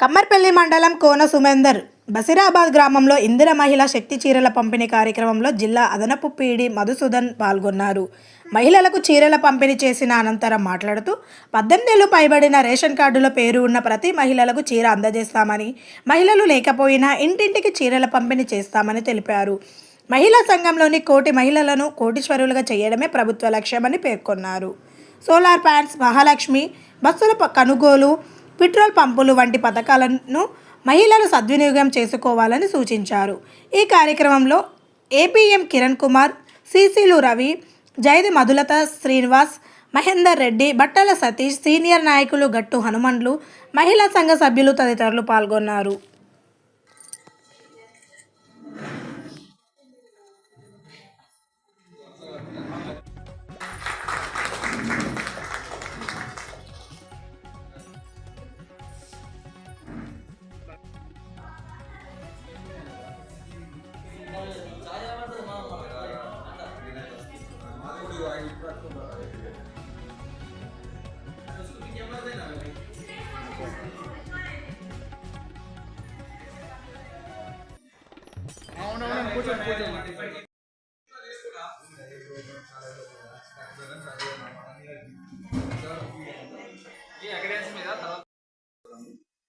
కమ్మర్పల్లి మండలం కోన సుమేందర్ బసిరాబాద్ గ్రామంలో ఇందిర మహిళా శక్తి చీరల పంపిణీ కార్యక్రమంలో జిల్లా అదనపు పీడి మధుసూదన్ పాల్గొన్నారు. మహిళలకు చీరల పంపిణీ చేసిన అనంతరం మాట్లాడుతూ పద్దెనిమిదేళ్ళు పైబడిన రేషన్ కార్డులో పేరు ఉన్న ప్రతి మహిళలకు చీర అందజేస్తామని మహిళలు లేకపోయినా ఇంటింటికి చీరల పంపిణీ చేస్తామని తెలిపారు. మహిళా సంఘంలోని కోటి మహిళలను కోటీశ్వరులుగా చేయడమే ప్రభుత్వ లక్ష్యమని పేర్కొన్నారు. సోలార్ ప్యాన్స్ మహాలక్ష్మి బస్సుల కొనుగోలు పెట్రోల్ పంపులు వంటి పథకాలను మహిళలు సద్వినియోగం చేసుకోవాలని సూచించారు. ఈ కార్యక్రమంలో ఏపీఎం కిరణ్ కుమార్ సిసిలు రవి జైది మధులత శ్రీనివాస్ మహేందర్ రెడ్డి బట్టల సతీష్ సీనియర్ నాయకులు గట్టు హనుమండ్లు మహిళా సంఘ సభ్యులు తదితరులు పాల్గొన్నారు.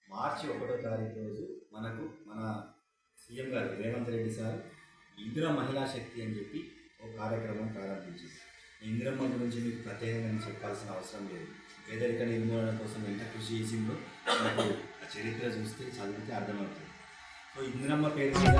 మార్చి ఒకటో తారీఖు రోజు మనకు మన సీఎం గారు రేవంత్ రెడ్డి సార్ ఇందిరా మహిళా శక్తి అని చెప్పి ఒక కార్యక్రమం ప్రారంభించింది ఇందిరమ్మ గురించి మీకు ప్రత్యేకంగా చెప్పాల్సిన అవసరం లేదు. పేదరిక నిర్మూలన కోసం ఎంత కృషి చేసిందో మనకు ఆ చరిత్ర చూస్తే చదివితే అర్థమవుతుంది. సో ఇందిరమ్మ పేరు మీద